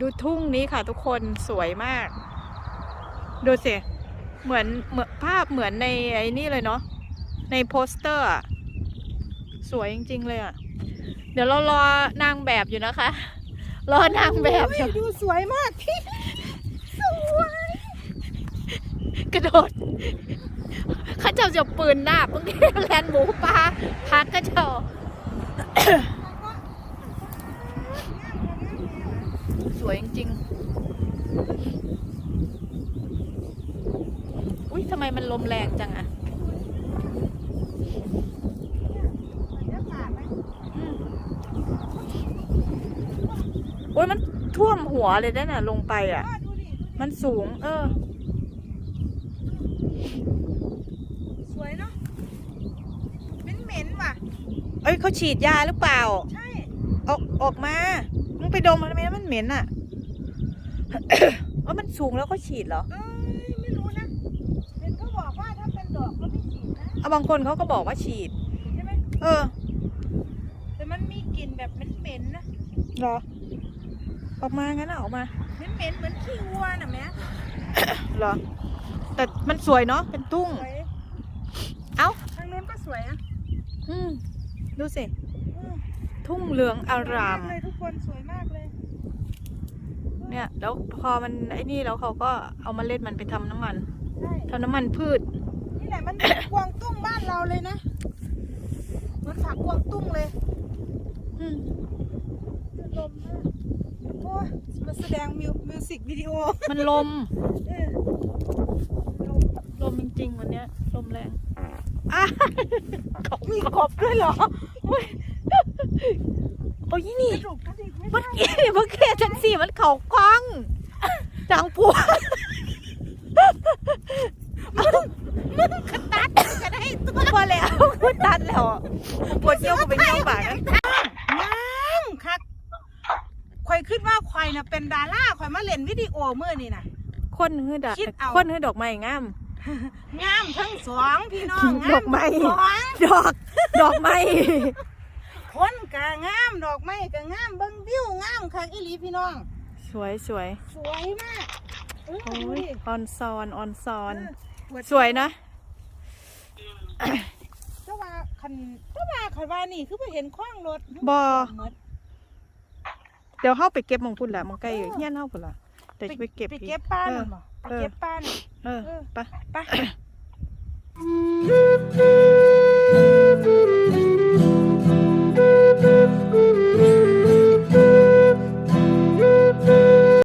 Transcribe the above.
ดูทุ่งนี้ค่ะทุกคนสวยมาก ดูสิ เหมือนเหมือนภาพเหมือนในไอ้นี่เลยเนาะในโปสเตอร์อะสวยจริง ๆ เลยอะเดี๋ยวเรารอนางแบบอยู่นะคะ รอนางแบบอยู่ดูสวยมากพี่กระโดดเข้าเจ้าจะปืนหน้าบางทีแลนหมูปลาพักก็เจ้า สวยจริงๆ อุ้ยทำไมมันลมแรงจังอะอืมโอ้ยมันท่วมหัวเลยนะน่ะ ลงไปอะดูดิมันสูง เออ สวยเนาะเหม็นๆว่ะ เอ้ยเขาฉีดยาหรือเปล่า ใช่ ออกออกมามึง ไปดมมันทำไมนะมันเหม็นอะว่ามันสูงแล้วเขาฉีดเหรอเอ้ยไม่รู้นะเห็นเขาบอกว่าถ้าเป็นดอกก็ไม่ฉีดนะเอาบางคนเขาก็บอกว่าฉีดใช่ไหมเออ แต่มันมีกลิ่นแบบเหม็นๆนะเหรอ ออกมางั้นอะออกมาเหม็นๆเหมือนขี้วัวน่ะแม่เหรอ แต่มันสวยเนาะเป็นตุ้งสวยเอ้าทางนู้นก็สวยอะ อืม ดูสิอืม ทุ่งเหลืองอารามสวยกเลยทุกคนสวยมากเลยเนี่ยแล้วพอมันไอ้นี่แล้วเขาก็เอามาเล็ดมันไปทำน้ำมันใช่ทำน้ำมันพืช นี่แหละมันเหมือนกวางตุ้งบ้านเราเลยนะเหมือนผักกวางตุ้งเลยอืมลมมากโอ้ยมาแสดงมิวมิวสิกวิดีโอมันลม เออลมจริงๆวันเนี้ยลมแรงอะมีกบด้วยเหรอ โอ้ยนี่กระดูกกระดิกไม่เมื่อได้กี้เมื่อกี้ฉันสิมันเข่ากล้องจังปัวมึงกระตัดจะได้ตัวพอแล้วกูตัดแล้วอะปวดเยี่ยวกูเป็นเยี่ยวปากนะงามคักข่อยคิดว่าข่อยน่ะเป็นดาราข่อยมาเล่นวิดีโอเมื่อนี่น่ะ คนหื้อดอกคิดเอาคนหื้อดอกไม้งามงามทั้งสองพี่น้องงามดอกไม้ทั้งสองดอก ดอกไม้คน กะงามดอกไม้กะงามเบิ่งวิวงามคักอีหลีพี่น้อง สวยสวยสวยมากเออโอ้ดูยดิออนซอนออนซอนเออสวยนะ เจ้าว่าคันเจ้าว่าข่อยว่านี่คือไปเห็นข้างรถบ่ หมดเดี๋ยวเข้าไปเก็บมงพุ่นแหละมงใกล้เฮี้ยนเข้าพุ่นละเดี๋ยวจะไปเก็บไปอีเก็บป้าเอน่ะอบ่ไปเก็บป้าน่ะเออเออไป ไป